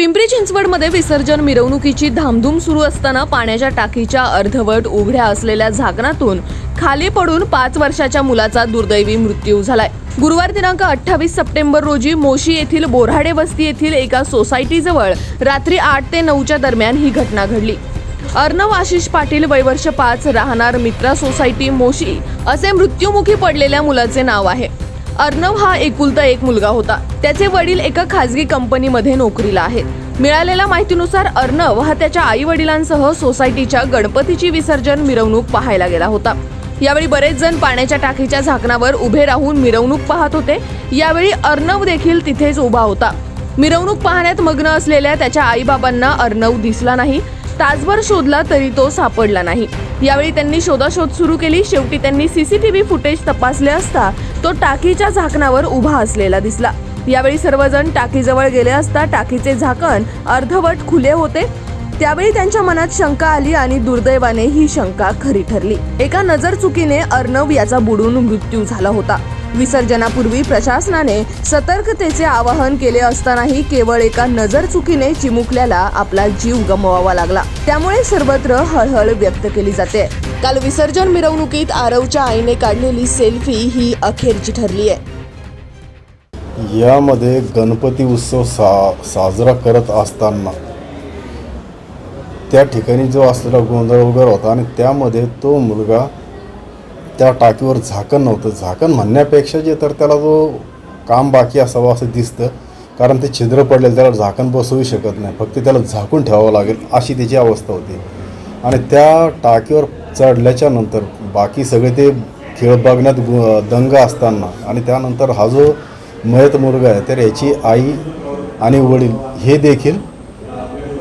पिंपरी चिंचवडमध्ये विसर्जन मिरवणुकीची धामधूम सुरू असताना पाण्याच्या टाकीच्या अर्धवट उघड्या असलेल्या झाकणातून खाली पडून पाच वर्षाच्या मुलाचा दुर्दैवी मृत्यू झालाय. गुरुवार दिनांक अठ्ठावीस सप्टेंबर रोजी मोशी येथील बोराडे वस्ती येथील एका सोसायटीजवळ रात्री आठ ते नऊच्या दरम्यान ही घटना घडली. अर्णव आशिष पाटील वैवर्ष पाच राहणार मित्रा सोसायटी मोशी असे मृत्युमुखी पडलेल्या मुलाचे नाव आहे. अर्णव हा एकुलता एक मुलगा होता. त्याचे वडील एका खासगी कंपनीमध्ये नोकरीला आहेत. मिळालेल्या माहितीनुसार अर्णव हा त्याच्या आई वडिलांसह सोसायटीच्या गणपतीची विसर्जन मिरवणूक पाहायला गेला होता. यावेळी बरेच जण पाण्याच्या टाकीच्या झाकणावर उभे राहून मिरवणूक पाहत होते. यावेळी अर्णव देखील तिथेच उभा होता. मिरवणूक पाहण्यात मग्न असलेल्या त्याच्या आईबाबांना अर्णव दिसला नाही. तासभर शोधला तरी तो सापडला नाही. यावेळी त्यांनी शोधाशोध सुरू केली. शेवटी त्यांनी सीसीटीव्ही फुटेज तपासले असता तो टाकीच्या झाकणावर उभा असलेला दिसला. यावेळी सर्वजण टाकीजवळ गेले असता टाकीचे झाकण अर्धवट खुले होते. त्यावेळी त्यांच्या मनात शंका आली आणि दुर्दैवाने ही शंका खरी ठरली. एका नजर चुकीने अर्णव याचा बुडून मृत्यू झाला होता. विसर्जनापूर्वी प्रशासनाने सतर्कतेचे आवाहन केले असतानाही केवळ एका नजर चुकीने चिमुकल्याला आपला जीव गमवावा लागला. त्यामुळे सर्वत्र हळहळ व्यक्त केली जाते. काल विसर्जन मिरवणुकीत आरवच्या आईने काढलेली सेल्फी ही अखेरची ठरली आहे. यामध्ये गणपती उत्सव सा साजरा करत असताना त्या ठिकाणी जो असलेला गोंधळ वगैरे होता आणि त्यामध्ये तो मुलगा त्या टाकीवर झाकण नव्हतं. झाकण म्हणण्यापेक्षा जे तर त्याला जो काम बाकी असावं असं दिसतं कारण ते छिद्र पडलेलं त्याला झाकण बसवू शकत नाही. फक्त त्याला झाकून ठेवावं लागेल अशी त्याची अवस्था होती. आणि त्या टाकीवर चढल्याच्या नंतर बाकी सगळे ते खेळ बघण्यात दंग असताना आणि त्यानंतर हा जो मयत मुलगा आहे तर याची आई आणि वडील हे देखील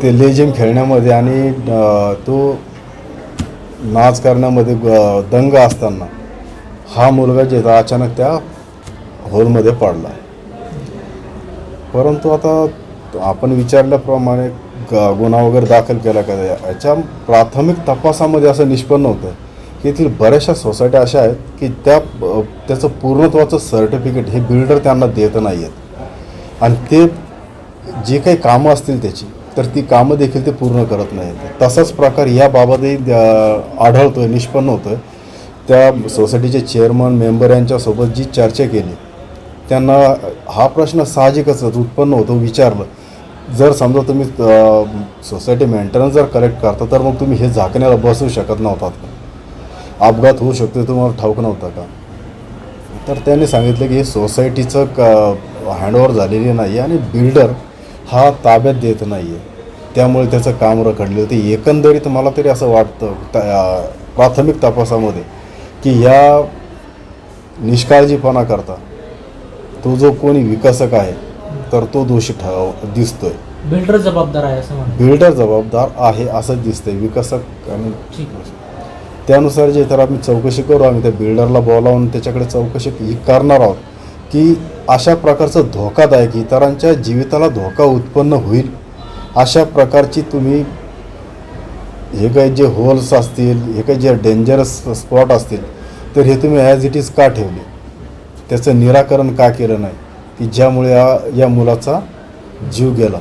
ते लेझिम खेळण्यामध्ये आणि तो नाच करण्यामध्ये ग- दंग असताना हा मुलगा जे अचानक त्या होलमध्ये पडला. परंतु आता आपण विचारल्याप्रमाणे ग- गुन्हा वगैरे दाखल केला का? याच्या प्राथमिक तपासामध्ये असं निष्पन्न होतं की येथील बऱ्याचशा सोसायट्या अशा आहेत की त्या त्याचं पूर्णत्वाचं सर्टिफिकेट हे बिल्डर त्यांना देत नाही आहेत आणि ते जे काही कामं असतील त्याची तर ती कामं देखील ते पूर्ण करत नाहीत. तसाच प्रकार याबाबतही आढळतो आढळतोय निष्पन्न होतं त्या सोसायटीचे चेअरमन मेंबर यांच्यासोबत जी चर्चा केली त्यांना हा प्रश्न साहजिकच उत्पन्न होतो विचारलं. जर समजा तुम्ही सोसायटी मेंटेनन्स जर करेक्ट करता तर मग तुम्ही हे झाकण्याला बसू शकत नव्हतात का? अपघात होऊ शकतो तुम्हाला ठाऊक नव्हता का? तर त्यांनी सांगितलं की हे सोसायटीचं क हँडओव्हर झालेली नाही आणि बिल्डर हा ताब्यात देत नाही आहे त्यामुळे त्याचं काम रखडलं ते एकंदरीत मला तरी असं वाटतं प्राथमिक तपासामध्ये की या निष्काळजीपणा करता तो जो कोणी विकसक आहे तर तो दोषी ठराव दिसतोय. बिल्डर जबाबदार आहे असं बिल्डर जबाबदार आहे असं दिसतंय. विकसक आणि त्यानुसार जे तर आम्ही चौकशी करू. आम्ही त्या बिल्डरला बोलावून त्याच्याकडे चौकशी करणार आहोत. की अशा प्रकारचं धोकादायक इतरांच्या जीविताला धोका उत्पन्न होईल. अशा प्रकारची तुम्ही हे काही जे होल्स असतील हे काही जे डेंजरस स्पॉट असतील तर हे तुम्ही ॲज इट इज का ठेवले? त्याचं निराकरण का केलं नाही? की ज्यामुळे या मुलाचा जीव गेला?